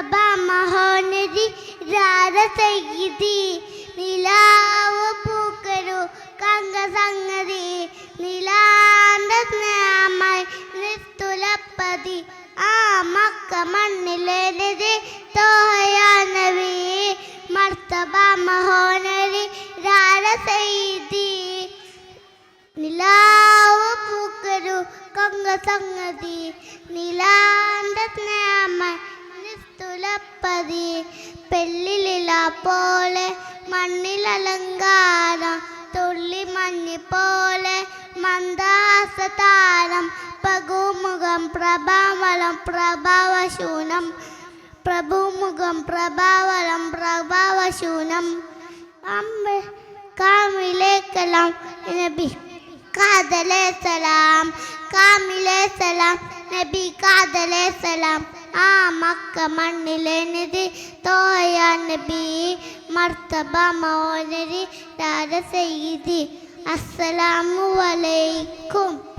സഭാ മഹോനരി രാധ നിലാവ് പൂക്കരു കങ്ക സംഗതി നിലാന്ത നിസ്തുലപ്പതി. ആ മക്ക മണ്ണിലേനത് തോഹയാനവി. മർത്തബ മഹോനരി രാധ നിലാവ് പൂക്കരു കങ്ക സംഗതി നിലാ നിസ്തുലപ്പതി പെല്ലിലില പോലെ മണ്ണിലലങ്കാരം തുള്ളി മഞ്ഞി പോലെ മന്ദാസതാരം പകുമുഖം പ്രഭാവളം പ്രഭാവശൂനം. പ്രഭുമുഖം പ്രഭാവളം പ്രഭാവശൂനം. അമ്പ കാമിലേക്കലാം നബി കാതലേ സലാം. കാമിലേ സലാം നബി കാതലേ സലാം. ആ മക്ക മണ്ണിലെനിതി തോയാൻ തോയ നബി മർത്തബ മോനരി രാജ സയ്യിദി. അസ്സലാമു അലൈക്കും.